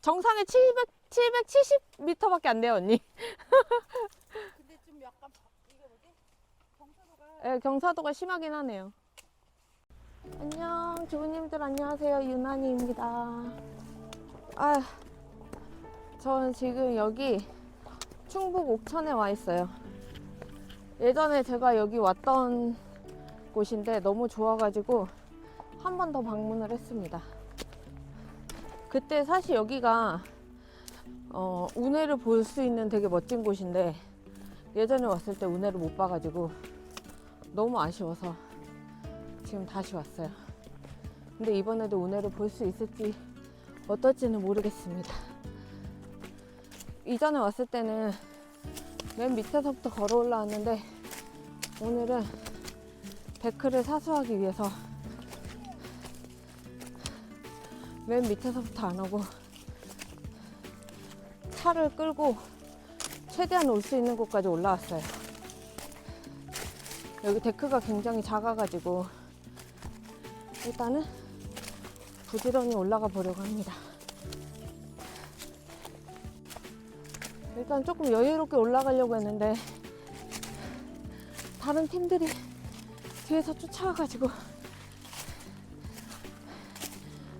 정상에 700, 770m밖에 안 돼요, 언니. 근데 좀 약간 바- 이게 뭐지? 경사도가 네, 경사도가 심하긴 하네요. 안녕, 주부님들 안녕하세요. 유난이입니다. 아, 저는 지금 여기 충북 옥천에 와 있어요. 예전에 제가 여기 왔던 곳인데 너무 좋아가지고 한 번 더 방문을 했습니다. 그때 사실 여기가 어, 운해를 볼 수 있는 되게 멋진 곳인데 예전에 왔을 때 운해를 못 봐가지고 너무 아쉬워서 지금 다시 왔어요. 근데 이번에도 운해를 볼 수 있을지 어떨지는 모르겠습니다. 이전에 왔을 때는 맨 밑에서부터 걸어 올라왔는데 오늘은 데크를 사수하기 위해서 맨 밑에서부터 안 오고 차를 끌고 최대한 올 수 있는 곳까지 올라왔어요. 여기 데크가 굉장히 작아가지고 일단은 부지런히 올라가 보려고 합니다. 일단 조금 여유롭게 올라가려고 했는데 다른 팀들이 뒤에서 쫓아와가지고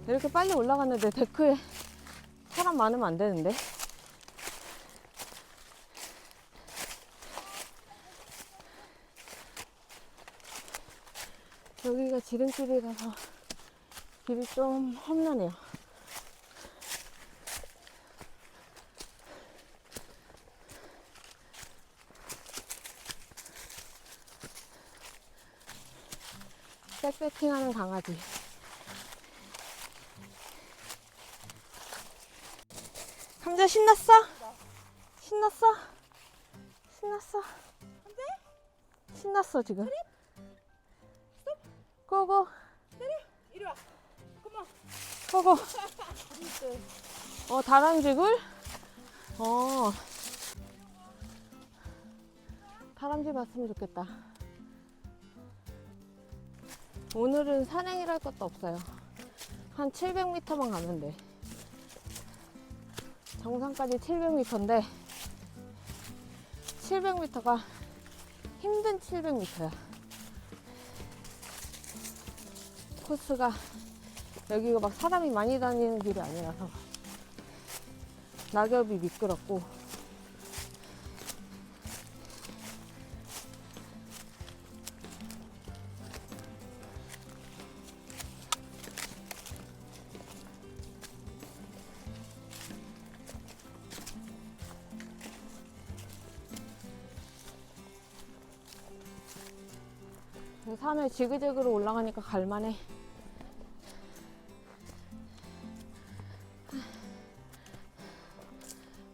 이렇게 빨리 올라갔는데 데크에 사람 많으면 안 되는데 여기가 지름길이라서 길이 좀 험난해요. 백패킹하는 강아지. 감자 신났어? 신났어? 신났어? 신났어 지금. 고고 이리 와. 잠깐만. 고고. 어 다람쥐굴? 어. 다람쥐 봤으면 좋겠다. 오늘은 산행이랄 것도 없어요. 한 700m만 가면 돼. 정상까지 700m인데 700m가 힘든 700m야. 코스가 여기가 막 사람이 많이 다니는 길이 아니라서 낙엽이 미끄럽고 산을 지그재그로 올라가니까 갈만해.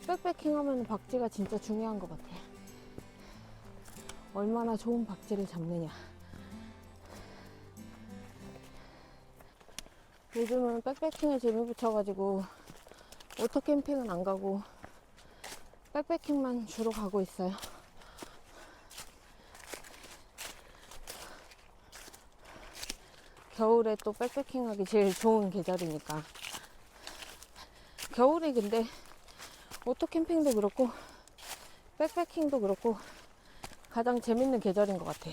백패킹 하면 박지가 진짜 중요한 것 같아. 얼마나 좋은 박지를 잡느냐. 요즘은 백패킹에 재미 붙여가지고 오토 캠핑은 안 가고 백패킹만 주로 가고 있어요. 겨울에 또 백패킹 하기 제일 좋은 계절이니까. 겨울에 근데 오토 캠핑도 그렇고 백패킹도 그렇고 가장 재밌는 계절인 것 같아.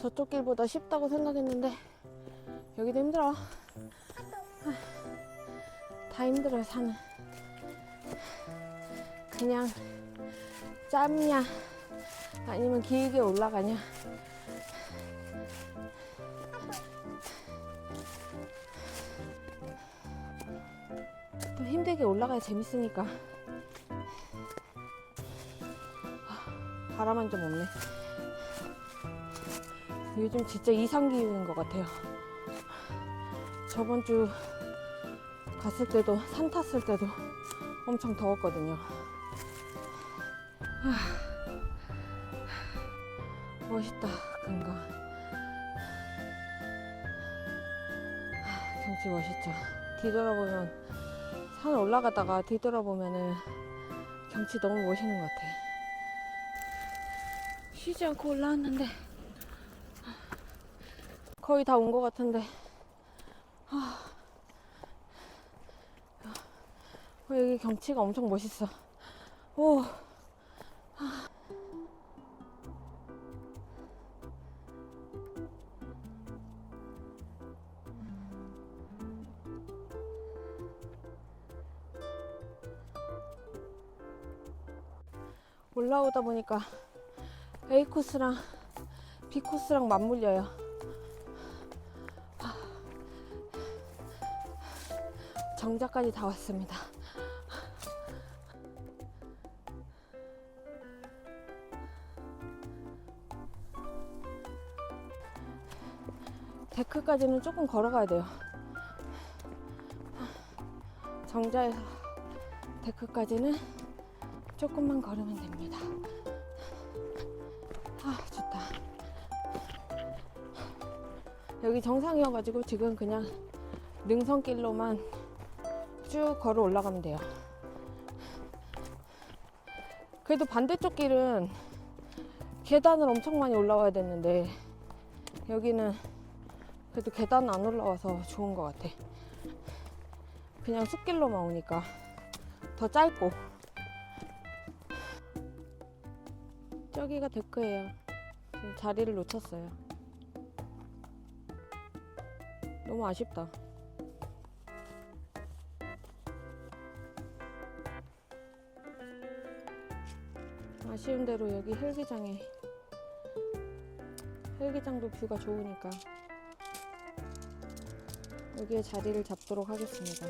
저쪽 길보다 쉽다고 생각했는데 여기도 힘들어. 다 힘들어요 산은. 그냥 짧냐 아니면 길게 올라가냐. 또 힘들게 올라가야 재밌으니까. 아, 바람은 좀 없네. 요즘 진짜 이상 기후인 것 같아요. 저번 주 갔을 때도 산 탔을 때도 엄청 더웠거든요. 아, 멋있다 금강. 아, 경치 멋있죠. 뒤돌아보면 산 올라가다가 뒤돌아보면은 경치 너무 멋있는 것 같아. 쉬지 않고 올라왔는데 거의 다 온 것 같은데 어, 여기 경치가 엄청 멋있어. 오. 올라오다 보니까 A 코스랑 B 코스랑 맞물려요. 정자까지 다 왔습니다. 데크까지는 조금 걸어가야 돼요. 정자에서 데크까지는 조금만 걸으면 됩니다. 아, 좋다. 여기 정상이어가지고 지금 그냥 능선길로만 쭉 걸어 올라가면 돼요. 그래도 반대쪽 길은 계단을 엄청 많이 올라와야 되는데 여기는 그래도 계단 안 올라와서 좋은 것 같아. 그냥 숲길로만 오니까 더 짧고 저기가 데크예요. 지금 자리를 놓쳤어요. 너무 아쉽다. 아쉬운 대로 여기 헬기장에 헬기장도 뷰가 좋으니까 여기에 자리를 잡도록 하겠습니다.